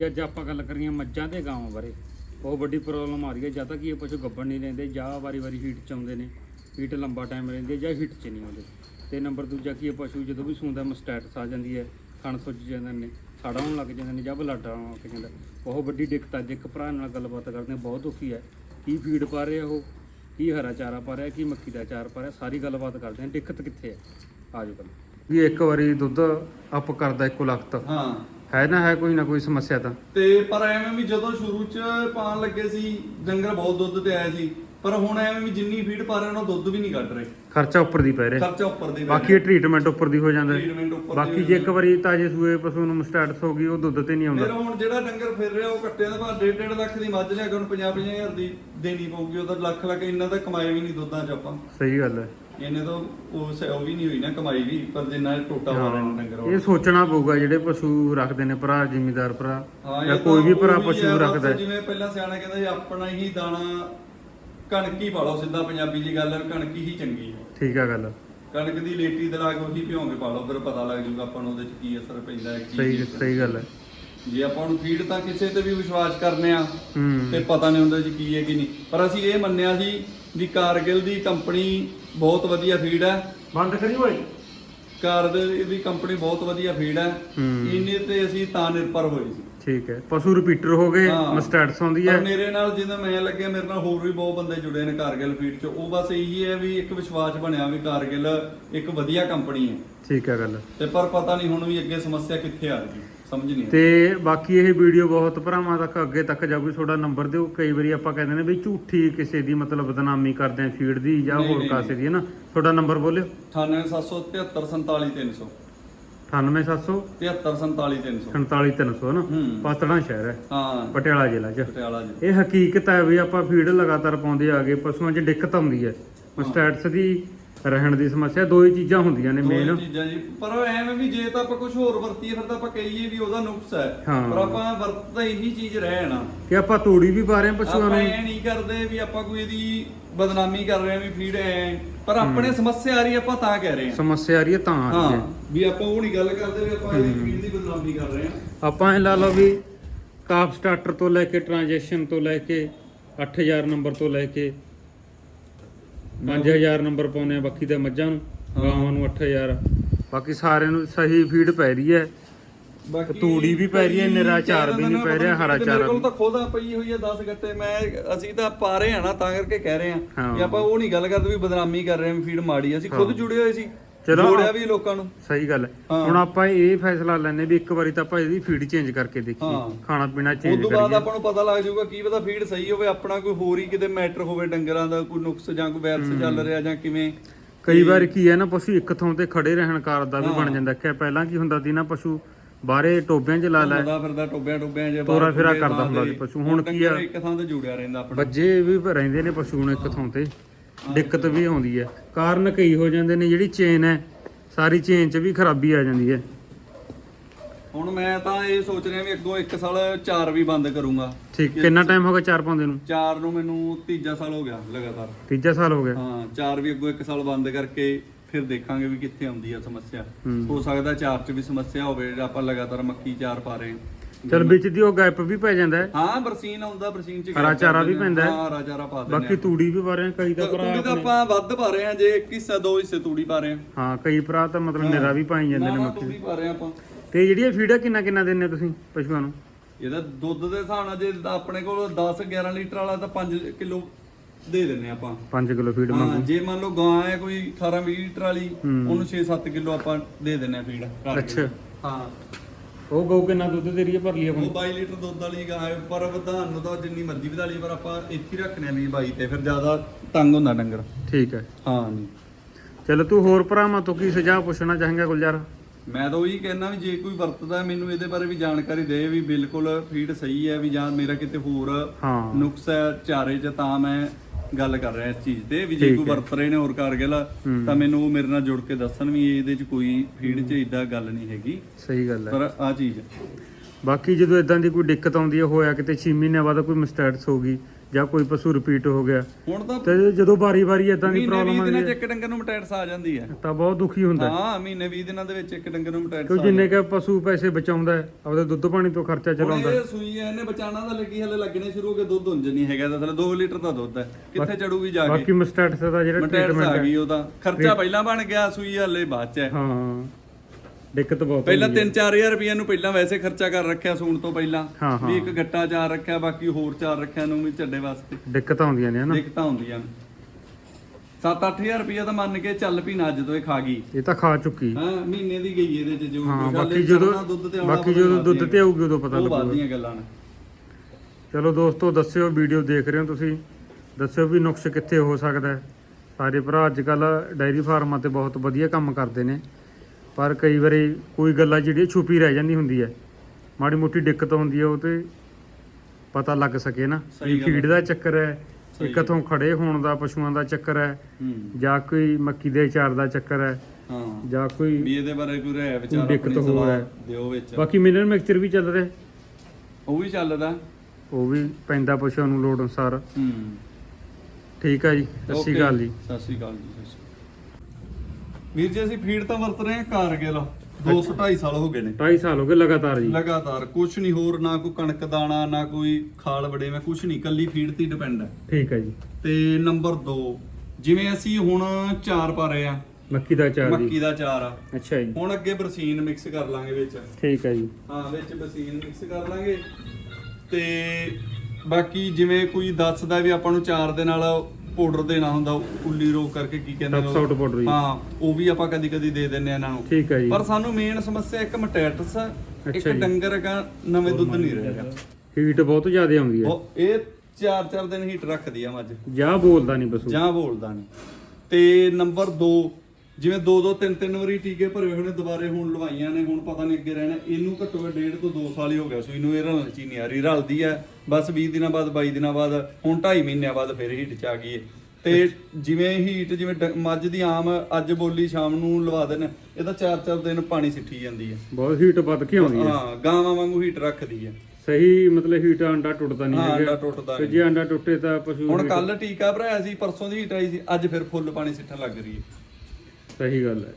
ਜੇ ਅੱਜ ਆਪਾਂ ਗੱਲ ਕਰੀਏ ਮੱਝਾਂ ਦੇ ਗਾਵਾਂ ਬਾਰੇ। ਬਹੁਤ ਵੱਡੀ ਪ੍ਰੋਬਲਮ ਆ ਰਹੀ ਹੈ ਜਾਂ ਤਾਂ ਕਿ ਇਹ ਪਸ਼ੂ ਗੱਭਣ ਨਹੀਂ ਲੈਂਦੇ ਜਾਂ ਵਾਰੀ-ਵਾਰੀ ਹੀਟ ਚ ਆਉਂਦੇ ਨੇ। ਹੀਟ ਲੰਬਾ ਟਾਈਮ ਰਹਿੰਦੀ ਹੈ ਜਾਂ ਹੀਟ ਚ ਨਹੀਂ ਆਉਂਦੇ। ਤੇ ਨੰਬਰ ਦੂਜਾ ਕੀ ਇਹ ਪਸ਼ੂ ਜਦੋਂ ਵੀ ਸੂੰਦਾ ਮਸਟੈਟਸ ਆ ਜਾਂਦੀ ਹੈ ਥਣ ਸੁੱਜ ਜਾਂਦੇ ਨੇ ਸਾੜਾ ਹੋਣ ਲੱਗ ਜਾਂਦੇ ਨੇ ਜਾਂ ਬਲੱਡ ਆਉਣ ਲੱਗ ਜਾਂਦਾ। ਬਹੁਤ ਵੱਡੀ ਦਿੱਕਤ ਅੱਜ ਇੱਕ ਭਰਾ ਨਾਲ ਗੱਲਬਾਤ ਕਰਦੇ ਬਹੁਤ ਦੁਖੀ ਹੈ। ਕੀ ਫੀਡ ਪਾ ਰਿਹਾ ਉਹ? ਕੀ ਹਰਾ ਚਾਰਾ ਪਾ ਰਿਹਾ ਕੀ ਮੱਕੀ ਦਾ ਚਾਰ ਪਾ ਰਿਹਾ? ਸਾਰੀ ਗੱਲਬਾਤ ਕਰਦੇ ਹਾਂ ਦਿੱਕਤ ਕਿੱਥੇ ਹੈ? ਆਜੋ ਗੱਲ ਵੀ ਇੱਕ ਵਾਰੀ ਦੁੱਧ ਅਪ ਕਰਦਾ ਇੱਕੋ ਲਖਤ। ਹਾਂ। ਹੈ ਨਾ, ਹੈ ਕੋਈ ਨਾ ਕੋਈ ਸਮੱਸਿਆ ਤਾਂ। ਤੇ ਪਰ ਐਵੇਂ ਵੀ ਜਦੋਂ ਸ਼ੁਰੂ ਚ ਪਾਣ ਲੱਗੇ ਸੀ, ਡੰਗਰ ਬਹੁਤ ਦੁੱਧ ਤੇ ਆਇਆ ਸੀ। ਪਰ ਹੁਣ ਐਵੇਂ ਵੀ ਜਿੰਨੀ ਫੀਡ ਪਾ ਰਹੇ ਉਹਨਾਂ ਦੁੱਧ ਵੀ ਨਹੀਂ ਕੱਢ ਰਹੇ। ਖਰਚਾ ਉੱਪਰ ਦੀ ਪੈ ਰਿਹਾ। ਖਰਚਾ ਉੱਪਰ ਦੇ ਬਾਕੀ ਇਹ ਟ੍ਰੀਟਮੈਂਟ ਉੱਪਰ ਦੀ ਹੋ ਜਾਂਦਾ। ਹੈ। ਟ੍ਰੀਟਮੈਂਟ ਉੱਪਰ ਦੀ ਬਾਕੀ ਜੇ ਇੱਕ ਵਾਰੀ ਤਾਜੇ ਸੂਏ ਪਸ਼ੂ ਨੂੰ ਸਟਾਰਟ ਹੋ ਗਈ ਉਹ ਦੁੱਧ ਤੇ ਨਹੀਂ ਫਿਰ ਆਉਂਦਾ ਹੁਣ ਜਿਹੜਾ ਡੰਗਰ ਫਿਰ ਰਿਹਾ ਉਹ ਕੱਟਿਆਂ ਦਾ ਭਾਅ 1.5 ਲੱਖ ਦੀ ਮੱਝ ਲਿਆ ਕੇ ਉਹਨੂੰ 50 ਹਜ਼ਾਰ ਦੀ ਦੇਣੀ ਪਊਗੀ ਉਹਦਾ ਲੱਖ ਲੱਖ ਇੰਨਾ ਤਾਂ ਕਮਾਈ ਵੀ ਨਹੀਂ ਦੁੱਧਾਂ ਚ ਆਪਾਂ। ਸਹੀ ਗੱਲ ਹੈ। ਇਹਨੇ ਤਾਂ ਉਹ ਸ- ਉਹ ਵੀ ਨਹੀਂ ਹੋਈ ਨਾ ਕਮਾਈ ਵੀ ਪਰ ਜਿੰਨਾ ਇਹ ਟੋਟਾ ਹੋ ਰਿਹਾ ਡੰਗਰ ਉਹ। ਇਹ ਸੋਚਣਾ ਪਊਗਾ ਜਿਹੜੇ ਪਸ਼ੂ ਰੱਖਦੇ ਨੇ ਭਰਾ ਜ਼ਿਮੀਦਾਰ ਭਰਾ ਇਹ ਜਾਂ ਤਾਂ ਕੋਈ ਵੀ ਭਰਾ ਉਹੀ ਪਸ਼ੂ ਬਸ ਰੱਖਦਾ ਹੈ। ਜਿਵੇਂ ਪਹਿਲਾਂ ਸਿਆਣਾ ਕਹਿੰਦਾ ਸੀ ਆਪਣਾ ਹੀ ਦਾਣਾ ਕਣਕ ਪਾ ਲਓ ਸਿੱਧਾ ਪੰਜਾਬੀ ਦੀ ਗੱਲ ਹੈ ਕਣਕ ਹੀ ਚੰਗੀ ਹੈ। ਠੀਕ ਆ ਗੱਲ। ਕਣਕ ਦੀ ਲੇਟੀ ਦਲਾ ਕੇ ਉਹੀ ਭਿਉਂ ਕੇ ਪਾ ਲਓ ਫਿਰ ਪਤਾ ਲੱਗ ਜੂਗਾ ਆਪਾਂ ਨੂੰ ਉਹਦੇ ਚ ਕੀ ਅਸਰ ਪੈਂਦਾ ਹੈ ਕੀ ਸਹੀ। ਸਹੀ ਗੱਲ ਹੈ। ਜੇ ਆਪਾਂ ਨੂੰ ਫੀਡ ਤਾਂ ਕਿਸੇ ਤੇ ਵੀ ਵਿਸ਼ਵਾਸ ਕਰਨੇ ਆ ਤੇ ਪਤਾ ਨਹੀਂ ਹੁੰਦਾ ਜੀ ਕੀ ਹੈ ਕੀ ਨਹੀਂ। ਪਰ ਅਸੀਂ ਇਹ ਮੰਨਿਆ ਸੀ ਵੀ ਕਾਰਗਿਲ ਦੀ ਕੰਪਨੀ ਬਹੁਤ ਵਧੀਆ ਫੀਡ ਹੈ। ਬੰਦ ਕਰੀ ਓਏ ਕਾਰਗਿਲ ਦੀ ਕੰਪਨੀ ਬਹੁਤ ਵਧੀਆ ਫੀਡ ਹੈ। ਹੂੰ। ਇਹਨੇ ਤੇ ਅਸੀਂ ਤਾਂ ਨਿਰਭਰ ਹੋਏ ਸੀ। ਠੀਕ ਹੈ। ਪਸ਼ੂ ਰਿਪੀਟਰ ਹੋ ਗਏ ਹਾਂ। ਮਸਟੈਟਸ ਆਉਂਦੀ ਹੈ। ਮੇਰੇ ਨਾਲ ਜਦੋਂ ਮੈਂ ਲੱਗਿਆ ਮੇਰੇ ਨਾਲ ਹੋਰ ਵੀ ਬਹੁਤ ਬੰਦੇ ਜੁੜੇ ਨੇ ਕਾਰਗਿਲ ਫੀਡ 'ਚ। ਉਹ ਬਸ ਇਹੀ ਹੈ ਵੀ ਇੱਕ ਵਿਸ਼ਵਾਸ ਬਣਿਆ ਵੀ ਕਾਰਗਿਲ ਇੱਕ ਵਧੀਆ ਕੰਪਨੀ ਹੈ। ਠੀਕ ਹੈ ਗੱਲ। ਤੇ ਪਰ ਪਤਾ ਨਹੀਂ ਹੁਣ ਵੀ ਅੱਗੇ ਸਮੱਸਿਆ ਕਿੱਥੇ ਆ ਰਹੀ ਸਮਝ ਨਹੀਂ ਆਈ। ਤੇ ਬਾਕੀ ਇਹ ਵੀਡੀਓ ਬਹੁਤ ਭਰਾਵਾਂ ਤੱਕ ਅੱਗੇ ਤੱਕ ਜਾਊਗੀ ਤੁਹਾਡਾ ਨੰਬਰ ਦਿਓ। ਕਈ ਵਾਰੀ ਆਪਾਂ ਕਹਿੰਦੇ ਨੇ ਵੀ ਝੂਠੀ ਕਿਸੇ ਦੀ ਮਤਲਬ ਬਦਨਾਮੀ ਕਰਦੇ ਆ ਫੀਡ ਦੀ ਜਾਂ ਨਹੀਂ, ਹੋਰ ਨਹੀਂ, ਕਾਸੇ ਦੀ ਹੈ ਨਾ? ਤੁਹਾਡਾ ਨੰਬਰ ਬੋਲਿਓ। 98773 98700 73473 47300 ਨਾ? ਹੂੰ। ਪਾਤੜਾ ਸ਼ਹਿਰ ਹੈ। ਹਾਂ। ਪਟਿਆਲਾ ਜ਼ਿਲ੍ਹਾ 'ਚ। ਪਟਿਆਲਾ ਜੀ ਇਹ ਹਕੀਕਤ ਹੈ ਵੀ ਆਪਾਂ ਫੀਡ ਲਗਾਤਾਰ ਪਾਉਂਦੇ ਆਗੇ ਪਸ਼ੂਆਂ 'ਚ ਦਿੱਕਤ ਆਉਂਦੀ ਹੈ। ਸਟੈਟਸ ਦੀ ਰਹਿਣ ਦੀ ਸਮੱਸਿਆ ਦੋ ਹੀ ਚੀਜ਼ਾਂ ਹੁੰਦੀਆਂ ਨੇ ਮੇਨ ਚੀਜ਼ਾਂ ਜੀ। ਪਰ ਉਹ ਐਵੇਂ ਵੀ ਜੇ ਤਾਂ ਆਪਾਂ ਕੁਝ ਹੋਰ ਵਰਤੀਏ ਫਿਰ ਤਾਂ ਆਪਾਂ ਕਹੀਏ ਵੀ ਉਹਦਾ ਨੁਕਸ ਹੈ। ਹਾਂ। ਪਰ ਆਪਾਂ ਵਰਤਦਾ ਇਹੀ ਚੀਜ਼ ਰਹਿ ਨਾ। ਕਿ ਆਪਾਂ ਤੂੜੀ ਵੀ ਪਾ ਰਹੇ ਹਾਂ ਪਸ਼ੂਆਂ ਆਪਾਂ ਨੂੰ। ਇਹ ਨਹੀਂ ਕਰਦੇ ਵੀ ਆਪਾਂ ਕੋਈ ਇਹਦੀ ਬਦਨਾਮੀ ਕਰ ਰਹੇ ਹਾਂ ਵੀ ਫੀਡ ਐ। ਪਰ ਆਪਣੇ ਸਮੱਸਿਆ ਆ ਰਹੀ ਹੈ, ਆਪਾਂ ਤਾਂ ਕਹਿ ਰਹੇ ਹਾਂ। ਸਮੱਸਿਆ ਆ ਰਹੀ ਹੈ ਤਾਂ ਆ ਰਹੀ ਹਾਂ ਹੈ। ਵੀ ਆਪਾਂ ਉਹ ਨਹੀਂ ਗੱਲ ਕਰਦੇ ਵੀ ਆਪਾਂ ਇਹਦੀ ਫੀਡ ਦੀ ਬਦਨਾਮੀ ਕਰ ਰਹੇ ਹਾਂ। ਆਪਾਂ ਇਹ ਲਾ ਲਓ ਵੀ ਕਾਪ ਸਟਾਰਟਰ ਤੋਂ ਲੈ ਕੇ ਟ੍ਰਾਂਜੈਕਸ਼ਨ ਤੋਂ ਲੈ ਕੇ 8000 ਨੰਬਰ ਤੋਂ ਲੈ ਕੇ 5000 ਨੰਬਰ ਪਾਉਨੇ ਆ ਬਾਕੀ ਦੇ ਮੱਝਾਂ ਨੂੰ ਗਾਵਾਂ ਨੂੰ 8000 ਬਾਕੀ ਸਾਰਿਆਂ ਨੂੰ ਸਹੀ ਫੀਡ ਪੈ ਰਹੀ ਹੈ ਬਾਕੀ ਤੂੜੀ ਵੀ ਪੈ ਰਹੀ ਹੈ, ਨਿਰਾ ਚਾਰ ਵੀ ਨਹੀਂ ਪੈ ਰਿਹਾ, ਹਰਾ ਚਾਰਾ ਮੇਰੇ ਕੋਲ। ਤਾਂ ਖੁਦ ਪਈ ਹੋਈ ਹੈ 10 ਗੱਟੇ ਮੈਂ ਅਸੀਂ ਤਾਂ ਪਾ ਰਹੇ ਆ ਨਾ ਤਾਂ ਕਰਕੇ ਕਹਿ ਰਹੇ ਆ। ਵੀ ਆਪਾਂ ਉਹ ਨਹੀਂ ਗੱਲ ਕਰਦੇ ਵੀ ਬਦਨਾਮੀ ਕਰ ਰਹੇ ਆ ਫੀਡ ਮਾੜੀ। ਅਸੀਂ ਖੁਦ ਜੁੜੇ ਹੋਏ ਸੀ ਚਲੋ। ਜੋੜਿਆ ਵੀ ਲੋਕਾਂ ਨੂੰ ਸਹੀ ਗੱਲ ਹੈ ਹਾਂ। ਹੁਣ ਆਪਾਂ ਇਹ ਫੈਸਲਾ ਲੈਨੇ ਵੀ ਇੱਕ ਵਾਰੀ ਤਾਂ ਆਪਾਂ ਇਹਦੀ ਫੀਡ ਚੇਂਜ ਕਰਕੇ ਦੇਖੀਏ ਹਾਂ। ਖਾਣਾ ਪੀਣਾ ਉਸ ਚੇਂਜ ਤੋਂ ਬਾਅਦ ਕਰੀਏ ਆਪਾਂ ਨੂੰ ਪਤਾ ਲੱਗ ਜਾਊਗਾ ਕੀ ਪਤਾ ਫੀਡ ਸਹੀ ਹੋਵੇ ਆਪਣਾ ਕੋਈ ਹੋਰ ਹੀ ਕਿਤੇ ਮੈਟਰ ਹੋਵੇ ਡੰਗਰਾਂ ਦਾ ਕੋਈ ਨੁਕਸ ਜਾਂ ਕੋਈ ਵਾਇਰਸ ਚੱਲ ਰਿਹਾ ਜਾਂ ਕਿਵੇਂ ਕਈ ਵਾਰ ਕੀ ਹੈ ਨਾ ਪਸ਼ੂ ਇੱਕ ਥਾਂ ਤੇ ਖੜੇ ਰਹਿਣ ਕਾਰਨ ਦਾ ਵੀ ਬਣ। ਜਾਂਦਾ ਕਿ ਪਹਿਲਾਂ ਕੀ ਹੁੰਦਾ ਸੀ ਨਾ ਪਸ਼ੂ ਬਾਹਰੇ ਟੋਬਿਆਂ 'ਚ ਲਾ ਲੈ ਘੁੰਮਦਾ ਫਿਰਦਾ ਟੋਬਿਆਂ ਟੋਬਿਆਂ ਜੇ ਤੋਰਾ ਫੇਰਾ ਕਰਦਾ ਹੁੰਦਾ ਸੀ ਪਸ਼ੂ। ਹੁਣ ਕੀ ਆ? ਇੱਕ ਥਾਂ ਤੇ ਜੁੜਿਆ ਰਹਿੰਦਾ ਆਪਣਾ ਬੱਜੇ ਵੀ ਰਹਿੰਦੇ ਨੇ ਪਸ਼ੂ ਨੂੰ ਇੱਕ ਥਾਂ ਤੇ ਦਿੱਕਤ ਵੀ ਆਉਂਦੀ ਹੈ। ਕਾਰਨ ਕਈ ਹੋ ਜਾਂਦੇ ਨੇ ਜਿਹੜੀ ਚੇਨ ਹੈ ਸਾਰੀ ਚੇਨ 'ਚ ਵੀ ਖਰਾਬੀ ਆ ਜਾਂਦੀ ਹੈ। ਹੁਣ ਮੈਂ ਤਾਂ ਇਹ ਸੋਚ ਰਿਹਾ ਵੀ ਅੱਗੋਂ ਇੱਕ ਸਾਲ ਚਾਰ ਵੀ ਬੰਦ ਕਰੂੰਗਾ। ਠੀਕ ਕਿੰਨਾ ਟਾਈਮ ਹੋ ਗਿਆ ਚਾਰ ਪਾਉਂਦੇ ਨੂੰ? ਚਾਰ ਨੂੰ ਮੈਨੂੰ ਤੀਜਾ ਸਾਲ ਹੋ ਗਿਆ ਲਗਾਤਾਰ। ਤੀਜਾ ਸਾਲ ਹੋ ਗਿਆ। ਹਾਂ ਚਾਰ ਵੀ ਅੱਗੋਂ ਇੱਕ ਸਾਲ ਬੰਦ ਕਰਕੇ ਫਿਰ ਦੇਖਾਂਗੇ ਵੀ ਕਿੱਥੇ ਆਉਂਦੀ ਆ ਸਮੱਸਿਆ। ਹੂੰ। ਸਕਦਾ ਚਾਰ 'ਚ ਵੀ ਸਮੱਸਿਆ ਹੋਵੇ ਆਪਾਂ ਲਗਾਤਾਰ ਮੱਕੀ ਚਾਰ ਪਾ ਰਹੇ ਹਾਂ। ਚਲ ਵਿੱਚ ਦੀ ਉਹ ਗੈਪ ਵੀ ਪੈ ਜਾਂਦਾ ਹੈ। ਹਾਂ ਬਰਸੀਨ ਆਉਂਦਾ ਬਰਸੀਨ 'ਚ ਹਰਾ ਚਾਰਾ ਵੀ ਪੈਂਦਾ ਹੈ। ਹਾਂ ਹਰਾ ਚਾਰਾ ਪਾ ਦਿੰਦੇ ਬਾਕੀ ਤੂੜੀ ਵੀ ਪਾ ਰਹੇ ਆ, ਕਈ ਤਾਂ ਭਰਾ ਤੂੜੀ ਤਾਂ ਆਪਣੇ- ਆਪਾਂ ਵੱਧ ਪਾ ਰਹੇ ਹਾਂ ਜੇ ਇੱਕ ਹਿੱਸਾ ਦੋ ਹਿੱਸੇ ਤੂੜੀ ਪਾ ਰਹੇ ਹਾਂ। ਹਾਂ ਕਈ ਭਰਾ ਤਾਂ ਮਤਲਬ ਨਿਰਾ ਵੀ ਪਾਈ ਜਾਂਦੇ ਨਾ ਮੱਕੀ ਤੂੜੀ ਪਾ ਰਹੇ ਹਾਂ ਆਪਾਂ। ਤੇ ਜਿਹੜੀਆਂ ਫੀਡਾਂ ਕਿੰਨਾ ਕਿੰਨਾ ਦਿੰਦੇ ਤੁਸੀਂ ਪਸ਼ੂਆਂ ਨੂੰ? ਇਹਦਾ ਦੁੱਧ ਦੇ ਹਿਸਾਬ ਨਾਲ ਜੇ ਆਪਣੇ ਕੋਲ 10 11 ਲੀਟਰ ਵਾਲਾ ਤਾਂ 5 ਕਿਲੋ ਦੇ ਦਿੰਨੇ ਆਪਾਂ। 5 ਕਿਲੋ ਫੀਡ ਹਾਂ ਮੰਗੂ। ਜੇ ਮੰਨ ਲਓ ਗਾਂ ਹੈ ਕੋਈ 18 20 ਲੀਟਰ ਵਾਲੀ ਉਹਨੂੰ 6-7 ਕਿਲੋ ਆਪਾਂ ਦੇ ਦਿੰਨੇ ਆ ਫੀਡ। ਅੱਛਾ। ਹਾਂ। ਉਹ ਗਊ ਕਿੰਨਾ ਦੁੱਧ ਦੇ ਰਹੀ ਹੈ ਭਰ ਲਈ ਉਹ ਆਪਣੀ। 22 ਲੀਟਰ ਦੁੱਧ ਵਾਲੀ ਗਾਂ ਹੈ ਪਰ ਵਧਾਉਣ ਨੂੰ ਤਾਂ ਜਿੰਨੀ ਮਰਜ਼ੀ ਵਧਾ ਲਈ ਪਰ ਆਪਾਂ ਇੱਥੇ ਹੀ ਰੱਖਨੇ ਆ ਵੀ 22 ਤੇ ਫਿਰ ਜ਼ਿਆਦਾ ਤੰਗ ਹੁੰਦਾ ਡੰਗਰ। ਠੀਕ ਹੈ। ਹਾਂ ਜੀ। ਚਲੋ ਤੂੰ ਹੋਰ ਭਰਾਵਾਂ ਤੋਂ ਕੀ ਸੁਝਾਅ ਪੁੱਛਣਾ ਚਾहेंगा ਗੁਲਜ਼ਾਰ? ਮੈਂ ਤਾਂ ਉਹੀ ਕਹਿਣਾ ਵੀ ਜੇ ਕੋਈ ਵਰਤਦਾ ਮੈਨੂੰ ਇਹਦੇ ਬਾਰੇ ਵੀ ਜਾਣਕਾਰੀ ਦੇ ਵੀ ਬਿਲਕੁਲ ਫੀਡ ਸਹੀ ਹੈ ਵੀ ਜਾਂ ਮੇਰਾ ਕਿਤੇ ਹੋਰ ਹਾਂ। ਨੁਕਸ ਹੈ ਚਾਰੇ ਚ ਤਾਂ ਮੈਂ ਗੱਲ ਕਰ ਰਿਹਾ ਇਸ ਚੀਜ਼ ਤੇ ਵੀ ਜੇ ਕੋਈ। ਵਰਤ ਰਹੇ ਨੇ ਹੋਰ ਕਾਰਗਿਲ ਤਾਂ ਮੈਨੂੰ ਉਹ ਮੇਰੇ ਨਾਲ ਜੁੜ ਕੇ ਦੱਸਣ ਵੀ ਇਹਦੇ ਚ ਕੋਈ ਫੀਡ ਚ ਇਦਾਂ ਗੱਲ ਨਹੀਂ ਹੈਗੀ। ਸਹੀ ਗੱਲ ਹੈ। ਪਰ ਆ ਚੀਜ਼ ਬਾਕੀ ਜਦੋਂ ਇਦਾਂ ਦੀ ਕੋਈ ਦਿੱਕਤ ਆਉਂਦੀ ਹੈ ਹੋਇਆ ਕਿਤੇ 6 ਮਹੀਨਿਆਂ ਬਾਅਦ ਕੋਈ ਮਿਸਟੇਟਸ ਹੋ ਗਈ ਜਾਂ ਕੋਈ ਪਸ਼ੂ ਰਿਪੀਟ ਹੋ ਗਿਆ। ਹੁਣ ਤਾਂ ਤੇ ਜਦੋਂ ਵਾਰੀ-ਵਾਰੀ ਇਦਾਂ ਦੀ ਮਹੀਨੇ ਪ੍ਰੋਬਲਮ 20 ਦਿਨਾਂ ਆਉਂਦੀ ਚ ਇੱਕ ਡੰਗਰ ਨੂੰ ਮਟੈਟਸ ਆ ਜਾਂਦੀ ਹੈ। ਤਾਂ ਬਹੁਤ ਦੁਖੀ ਹੁੰਦਾ। ਹਾਂ ਮਹੀਨੇ 20 ਦਿਨਾਂ ਦੇ ਵਿੱਚ ਇੱਕ ਡੰਗਰ ਨੂੰ ਮਟੈਟਸ ਕਿਉਂ ਜਿੰਨੇ ਕ ਪਸ਼ੂ ਪੈਸੇ ਬਚਾਉਂਦਾ ਹੈ, ਆਪਦੇ ਦੁੱਧ ਪਾਣੀ ਤੋਂ ਖਰਚਾ ਚਲਾਉਂਦਾ ਹੈ। ਇਹ ਸੂਈ ਐ ਇਹਨੇ ਬਚਾਣਾ ਤਾਂ ਲੱਗੀ ਹਲੇ ਲੱਗਣੇ ਸ਼ੁਰੂ ਹੋ ਗਏ ਦੁੱਧ ਉਂਝ ਨਹੀਂ ਹੈਗਾ ਤਾਂ 2 ਲੀਟਰ ਦਾ ਦੁੱਧ ਹੈ। ਕਿੱਥੇ ਚੜੂਗੀ ਜਾ ਕੇ? ਬਾਕੀ ਮਸਟੈਟਸ ਦਾ ਜਿਹੜਾ ਮਟੈਟਸ ਟ੍ਰੀਟਮੈਂਟ ਆ ਹੈ। ਗਈ ਉਹਦਾ ਖਰਚਾ ਪਹਿਲਾਂ ਬਣ ਗਿਆ ਸੂਈ ਹਲੇ ਬਾਅਦ ਚ ਹੈ। ਹਾਂ। ਦਿੱਕਤ ਬਹੁਤ ਪਹਿਲਾਂ ਹੁੰਦੀ ਹੈ। 3-4000 ਰੁਪਏ ਨੂੰ ਪਹਿਲਾਂ ਵੈਸੇ ਖਰਚਾ ਕਰ ਰੱਖਿਆ ਸੂਣ ਤੋਂ ਪਹਿਲਾਂ। ਵੀ ਇੱਕ ਗੱਟਾ ਚਾਰ ਰੱਖਿਆ ਬਾਕੀ ਹੋਰ ਚਾਰ ਰੱਖਿਆ ਨੂੰ ਵੀ ਝੱਡੇ ਵਾਸਤੇ। ਦਿੱਕਤ ਆਉਂਦੀਆਂ ਨੇ ਹਨਾ ਦਿੱਕਤਾਂ ਹੁੰਦੀਆਂ 7-8000 ਰੁਪਏ ਤਾਂ ਮੰਨ ਕੇ ਚੱਲ ਪੀ ਨਾ ਜਦੋਂ ਇਹ ਖਾ ਗਈ। ਇਹ ਤਾਂ ਖਾ ਚੁੱਕੀ। ਹਾਂ ਮਹੀਨੇ ਦੀ ਗਈ ਇਹਦੇ ਚ ਜੋ ਹਾਂ ਬਾਕੀ ਜਦੋਂ ਚੜ੍ਹਨਾ ਦੁੱਧ ਤੇ ਆਉਣਾ ਬਾਕੀ ਜਦੋਂ ਦੁੱਧ। ਤੇ ਆਊਗੀ ਉਦੋਂ ਪਤਾ ਉਹ ਲੱਗੂਗਾ। ਦੀਆਂ ਗੱਲਾਂ ਨੇ। ਚਲੋ ਦੋਸਤੋ ਦੱਸਿਓ ਵੀਡੀਓ ਦੇਖ ਰਹੇ ਹੋ ਤੁਸੀਂ। ਦੱਸਿਓ ਵੀ ਨੁਕਸ ਕਿੱਥੇ ਹੋ ਸਕਦਾ ਹੈ। ਸਾਰੇ ਭਰਾ ਅੱਜ ਕੱਲ ਡਾਇਰੀ ਫਾਰਮਾਂ ਤੇ ਬਹੁਤ ਵਧੀਆ ਕੰਮ ਕਰਦੇ ਨੇ। ਪਰ ਕਈ ਵਾਰੀ ਕੋਈ ਗੱਲਾਂ ਜਿਹੜੀ ਛੁਪੀ ਰਹਿ ਜਾਂਦੀ ਹੁੰਦੀ ਹੈ ਮਾੜੀ ਮੋਟੀ ਦਿੱਕਤ ਹੁੰਦੀ ਹੈ ਉਹ ਤੇ ਪਤਾ ਲੱਗ ਸਕੇ ਨਾ। ਵੀ ਫੀਡ ਦਾ ਚੱਕਰ ਹੈ ਸਹੀ ਕਿੱਥੋਂ ਖੜੇ ਹੋਣ ਦਾ ਪਸ਼ੂਆਂ ਦਾ ਚੱਕਰ ਹੈ ਜਾਂ ਕੋਈ ਮੱਕੀ ਦੇ ਚਾਰ ਦਾ ਚੱਕਰ ਹੈ ਹਾਂ। ਜਾਂ ਕੋਈ ਵੀ ਇਹਦੇ ਬਾਰੇ ਕੋਈ ਰਹਿ ਵਿਚਾਰ ਆਪਣੀ ਸਲਾਹ। ਦਿਓ ਵਿੱਚ। ਬਾਕੀ ਮਿਨਰਲ ਮਿਕਸਚਰ ਵੀ ਚੱਲ ਰਿਹਾ। ਉਹ ਵੀ ਚੱਲਦਾ ਉਹ ਵੀ ਪੈਂਦਾ ਪਸ਼ੂਆਂ ਨੂੰ ਲੋੜ ਅਨੁਸਾਰ। ਹੂੰ। ਠੀਕ ਹੈ ਜੀ ਸਤਿ ਸ਼੍ਰੀ ਅਕਾਲ ਜੀ। ਸਤਿ ਸ਼੍ਰੀ ਅਕਾਲ ਜੀ ਵੀਰ ਜੀ ਅਸੀਂ ਫੀਡ ਤਾਂ ਵਰਤ ਰਹੇ ਹਾਂ ਕਾਰਗਿਲ। 2.5 ਸਾਲ ਹੋ ਗਏ ਨੇ। 2.5 ਸਾਲ ਹੋ ਗਏ ਲਗਾਤਾਰ ਜੀ। ਲਗਾਤਾਰ ਕੁਝ ਨਹੀਂ ਹੋਰ ਨਾ ਕੋਈ ਕਣਕ ਦਾਣਾ ਨਾ ਕੋਈ ਖਾਲ ਵੜੇ ਮੈਂ ਕੁਝ ਨਹੀਂ। ਕੱਲੀ ਫੀਡ ਤੇ ਡਿਪੈਂਡ ਹੈ। ਠੀਕ ਹੈ ਜੀ। ਤੇ ਨੰਬਰ 2 ਜਿਵੇਂ ਅਸੀਂ ਹੁਣ ਚਾਰ ਪਾ ਰਹੇ ਆ ਮੱਕੀ ਦਾ ਚਾਰ ਜੀ। ਮੱਕੀ ਦਾ ਚਾਰ ਆ। ਅੱਛਾ ਜੀ। ਹੁਣ ਅੱਗੇ ਬਰਸੀਨ ਮਿਕਸ ਕਰ ਲਾਂਗੇ ਵਿੱਚ। ਠੀਕ ਹੈ ਜੀ। ਹਾਂ ਵਿੱਚ ਬਰਸੀਨ ਮਿਕਸ ਕਰ ਲਾਂਗੇ। ਤੇ ਬਾਕੀ ਜਿਵੇਂ ਕੋਈ ਦੱਸਦਾ ਵੀ ਆਪਾਂ ਨੂੰ ਚਾਰ ਦੇ ਨਾਲ ਪਾਊਡਰ ਦੇਣਾ ਹੁੰਦਾ ਉੱਲੀ ਰੋਗ ਕਰਕੇ ਕੀ ਕਹਿੰਦੇ out powder ਜੀ। ਹਾਂ ਉਹ ਵੀ ਆਪਾਂ ਕਦੀ ਕਦੀ ਦੇ ਦਿੰਨੇ ਆ ਇਹਨਾਂ ਨੂੰ। ਠੀਕ ਹੈ ਜੀ। ਪਰ ਸਾਨੂੰ ਮੇਨ ਸਮੱਸਿਆ ਇੱਕ ਮਟੈਟਸ ਆ ਇੱਕ। ਡੰਗਰ ਹੈਗਾ ਨਵੇਂ ਦੁੱਧ ਨਹੀਂ ਰਹੇਗਾ ਹੀਟ ਬਹੁਤ ਜ਼ਿਆਦਾ ਆਉਂਦੀ ਹੈ। ਇਹ ਚਾਰ ਚਾਰ ਦਿਨ ਹੀਟ ਰੱਖਦੀ ਆ ਮੱਝ। ਜਾਂ ਬੋਲਦਾ ਨਹੀਂ ਪਸ਼ੂ। ਜਾਂ ਬੋਲਦਾ ਨਹੀਂ। ਤੇ ਨੰਬਰ 2 ਜਿਵੇਂ ਦੋ ਦੋ ਤਿੰਨ ਤਿੰਨ ਵਾਰੀ ਟੀਕੇ ਭਰੇ ਹੋਏ ਨੇ ਦੁਬਾਰੇ ਹੁਣ ਲਵਾਈਆਂ ਨੇ ਹੁਣ ਪਤਾ ਨਹੀਂ ਅੱਗੇ ਰਹਿਣਾ। ਇਹਨੂੰ ਘੱਟੋ ਘੱਟ ਡੇਢ ਤੋਂ 2 ਸਾਲ ਹੀ ਹੋ ਗਿਆ ਸੂਈ ਨੂੰ ਇਹ ਰਲਣ ਚ ਹੀ ਨਹੀਂ ਆ ਰਹੀ। ਰਲਦੀ ਆ ਬਸ 20 ਦਿਨਾਂ ਬਾਅਦ 22 ਦਿਨਾਂ ਬਾਅਦ ਹੁਣ 2.5 ਮਹੀਨਿਆਂ ਬਾਅਦ ਫਿਰ ਹੀਟ ਚ ਆ ਗਈ ਹੈ ਤੇ ਜਿਵੇਂ ਹੀਟ ਜਿਵੇਂ ਮੱਝ ਦੀ ਆਮ ਅੱਜ ਬੋਲੀ ਸ਼ਾਮ ਨੂੰ ਲਵਾ ਦੇਣ ਇਹਦਾ 4-4 ਦਿਨ ਪਾਣੀ ਸਿੱਠੀ ਜਾਂਦੀ ਹੈ ਬਹੁਤ ਹੀਟ ਵੱਧ ਕੇ ਆਉਂਦੀ ਹੈ ਹਾਂ ਗਾਵਾਂ ਵਾਂਗੂ ਹੀਟ ਰੱਖਦੀ ਹੈ ਸਹੀ ਮਤਲਬ ਹੀਟ ਅੰਡਾ ਟੁੱਟਦਾ ਨਹੀਂ ਹਾਂ ਹੈਗਾ। ਅੰਡਾ ਟੁੱਟਦਾ ਨਹੀਂ ਜੇ ਅੰਡਾ ਟੁੱਟੇ ਤਾਂ ਪਸ਼ੂ ਹੁਣ ਕੱਲ ਟੀਕਾ ਭਰਾਇਆ ਸੀ ਪਰਸੋਂ ਦੀ ਹੀਟ ਆਈ ਸੀ ਅੱਜ ਫਿਰ ਫੁੱਲ ਪਾਣੀ ਸਿੱਟਣ ਲੱਗ ਰਹੀ ਹੈ ਸਹੀ ਗੱਲ ਹੈ।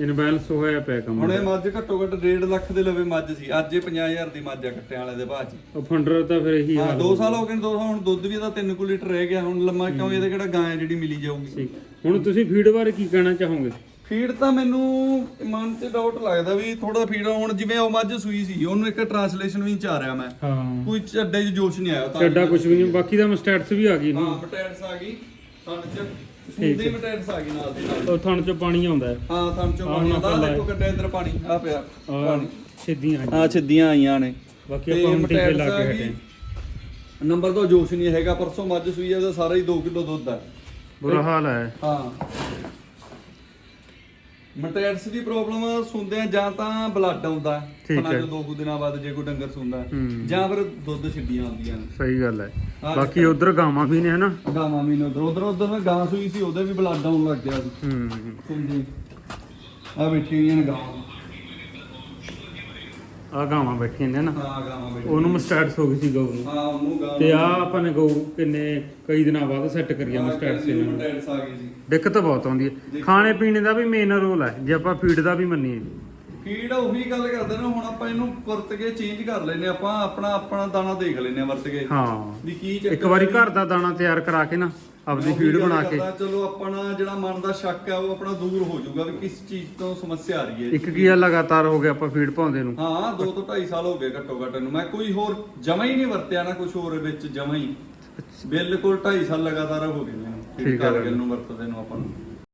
ਇਨਬੈਲੈਂਸ ਹੋਇਆ ਪਿਆ ਕੰਮ ਹੁਣ ਇਹ ਮੱਝ ਘੱਟੋ ਘੱਟ 1.5 ਲੱਖ ਦੇ ਲਵੇ ਮੱਝ ਸੀ। ਅੱਜ ਇਹ 50000 ਦੀ ਮੱਝ ਆ ਕੱਟਿਆਂ ਵਾਲੇ ਦੇ ਭਾਅ 'ਚ। ਉਹ ਫੰਡਰ ਤਾਂ ਫਿਰ ਇਹੀ ਹਾਂ ਹਾਲ 2 ਸਾਲ ਹੋ ਗਏ ਨੇ 2 ਸਾਲ ਹੁਣ ਦੁੱਧ ਵੀ ਇਹਦਾ 3 ਕੁ ਲੀਟਰ ਰਹਿ ਗਿਆ। ਹੁਣ ਲੰਮਾ ਕਿਉਂ ਇਹਦੇ ਕਿਹੜਾ ਗਾਂ ਜਿਹੜੀ ਮਿਲੀ ਜਾਊਗੀ? ਠੀਕ। ਹੁਣ ਤੁਸੀਂ ਫੀਡ ਬਾਰੇ ਕੀ ਕਹਿਣਾ ਚਾਹੋਗੇ? ਫੀਡ ਤਾਂ ਮੈਨੂੰ ਮਨ 'ਚ ਡਾਊਟ ਲੱਗਦਾ ਵੀ ਥੋੜਾ ਫੀਡ ਹੁਣ ਜਿਵੇਂ ਉਹ ਮੱਝ ਸੂਈ ਸੀ ਉਹਨੂੰ ਇੱਕ ਟਰਾਂਸਲੇਸ਼ਨ ਵੀ ਚਾਹ ਰਿਹਾ ਮੈਂ। ਹਾਂ। ਕੋਈ ਚੱਡੇ 'ਚ ਜੋਸ਼ ਨਹੀਂ ਆਇਆ ਤਾਂ। ਚੱਡਾ ਕੁਝ ਵੀ ਨਹੀਂ ਬਾਕੀ ਦਾ ਮਸਟੈਟਸ ਵੀ ਆ ਗਈ ਹਾਂ ਮਟੈਟਸ ਆ ਗਈ। ਥਣ 'ਚ ਸੁੰਦੀ ਮਟੈਟਸ ਆ ਗਈ ਨਾਲ ਦੀ ਨਾਲ। ਉਹ ਥਣ ਚੋਂ ਪਾਣੀ ਆਉਂਦਾ ਹੈ। ਹਾਂ ਥਣ 'ਚੋਂ ਆਹ ਪਾਣੀ ਆਉਂਦਾ ਆਪਾਂ ਦੇਖੋ ਕੱਢਿਆ ਇੱਧਰ ਪਾਣੀ ਆ ਪਿਆ ਆਹ ਪਾਣੀ। ਸਿੱਧੀਆਂ ਆ ਛਿੱਦੀਆਂ ਆਈਆਂ ਨੇ। ਬਾਕੀ ਆਪਾਂ ਹੁਣ ਟੀਕੇ ਲਾ ਆ ਕੇ। ਹਟੇ ਨੰਬਰ ਤੋਂ ਜੋਸ਼ ਨਹੀਂ ਹੈਗਾ ਪਰਸੋਂ ਮੱਝ ਸੂਈ ਆ ਸਾਰਾ ਹੀ 2 ਕਿਲੋ ਦੁੱਧ ਹੈ ਬੁਰਾ ਹਾਲ ਹੈ। ਹਾਂ। ਮਟੈਟਸ ਦੀ ਪ੍ਰੋਬਲਮ ਸੁਣਦੇ ਆ ਜਾਂ ਤਾਂ ਬਲੱਡ ਆਉਂਦਾ ਠੀਕ ਹੈ। ਦੋ ਕੁ ਦਿਨਾਂ ਬਾਅਦ ਜੇ ਕੋਈ ਡੰਗਰ ਸੁੰਦਾ। ਹੂੰ। ਜਾਂ ਫਿਰ ਦੁੱਧ ਛਿੱਡੀਆਂ ਆਉਂਦੀਆਂ ਨੇ। ਸਹੀ ਗੱਲ ਹੈ। ਬਾਕੀ ਉਧਰ ਗਾਵਾਂ ਵੀ ਨੇ ਹਨਾ? ਗਾਵਾਂ ਵੀ ਨੇ ਉਧਰ। ਉਧਰ ਉਧਰ ਮੈਂ ਗਾਂ ਸੂਈ ਸੀ ਉਹਦੇ ਵੀ ਬਲੱਡ ਆਉਣ ਲੱਗ ਗਿਆ ਸੀ। ਹੂੰ ਸੁਣਦੀ ਆ ਬੈਠੀ ਹੋਈਆਂ ਨੇ ਗਾਵਾਂ। ਆ ਗਾਵਾਂ ਬੈਠੀਆਂ ਨੇ ਨਾ। ਹਾਂ ਗਾਵਾਂ ਬੈਠੀ ਉਹਨੂੰ ਮਸਟੈਟਸ ਹੋ ਗਈ ਸੀ ਗਊ ਨੂੰ। ਹਾਂ ਉਹਨੂੰ ਗਾਂ ਤੇ ਆ ਆਪਾਂ ਨੇ ਗਊ ਕਿੰਨੇ ਕਈ ਦਿਨਾਂ ਬਾਅਦ ਸੈੱਟ ਕਰੀਆ ਮਸਟੈਟਸ ਇਹਨਾਂ ਨੂੰ। ਮਟੈਟਸ ਆ ਗਈ ਸੀ ਦਿੱਕਤ ਬਹੁਤ ਆਉਂਦੀ ਹੈ। ਖਾਣੇ ਪੀਣੇ ਦਾ ਵੀ ਮੇਨ ਰੋਲ ਹੈ। ਜੇ ਆਪਾਂ ਫੀਡ ਦਾ ਵੀ ਮੰਨੀਏ। ਫੀਡ ਉਹੀ ਗੱਲ ਕਰਦੇ ਨੇ ਹੁਣ ਆਪਾਂ ਇਹਨੂੰ ਵਰਤ ਕੇ ਚੇਂਜ ਕਰ ਲੈਨੇ ਆਪਾਂ ਆਪਣਾ ਆਪਣਾ ਦਾਣਾ ਦੇਖ ਲੈਨੇ ਵਰਤ ਕੇ ਹਾਂ। ਵੀ ਕੀ ਚੱਕਰ ਇੱਕ ਵਾਰੀ। ਘਰ ਦਾ ਦਾਣਾ ਤਿਆਰ ਕਰਾ ਕੇ ਨਾ ਆਪਦੀ ਫੀਡ ਬਣਾ ਕੇ। ਚਲੋ ਆਪਣਾ ਜਿਹੜਾ ਮਨ ਦਾ ਸ਼ੱਕ ਹੈ ਉਹ ਆਪਣਾ ਦੂਰ ਹੋ ਜਾਊਗਾ ਵੀ ਕਿਸ ਚੀਜ਼ ਤੋਂ ਸਮੱਸਿਆ ਆ ਰਹੀ ਹੈ। ਇੱਕ ਕੀ ਆ ਲਗਾਤਾਰ ਹੋ ਗਿਆ ਆਪਾਂ ਫੀਡ ਪਾਉਂਦੇ ਨੂੰ। ਹਾਂ 2 ਤੋਂ 2.5 ਸਾਲ ਹੋ ਗਏ ਘੱਟੋ ਘੱਟ ਨੂੰ ਮੈਂ ਕੋਈ ਹੋਰ ਜਮਾ ਹੀ ਨਹੀਂ ਵਰਤਿਆ ਨਾ ਕੁਝ ਹੋਰ ਵਿੱਚ ਜਮਾ ਹੀ। ਬਿਲਕੁਲ 2.5 ਸਾਲ ਲਗਾਤਾਰ ਹੋ ਗਏ ਨੇ ਠੀਕ ਹੈ। ਨੂੰ ਵਰਤਦੇ ਨੂੰ ਆਪਾਂ ਨੂੰ।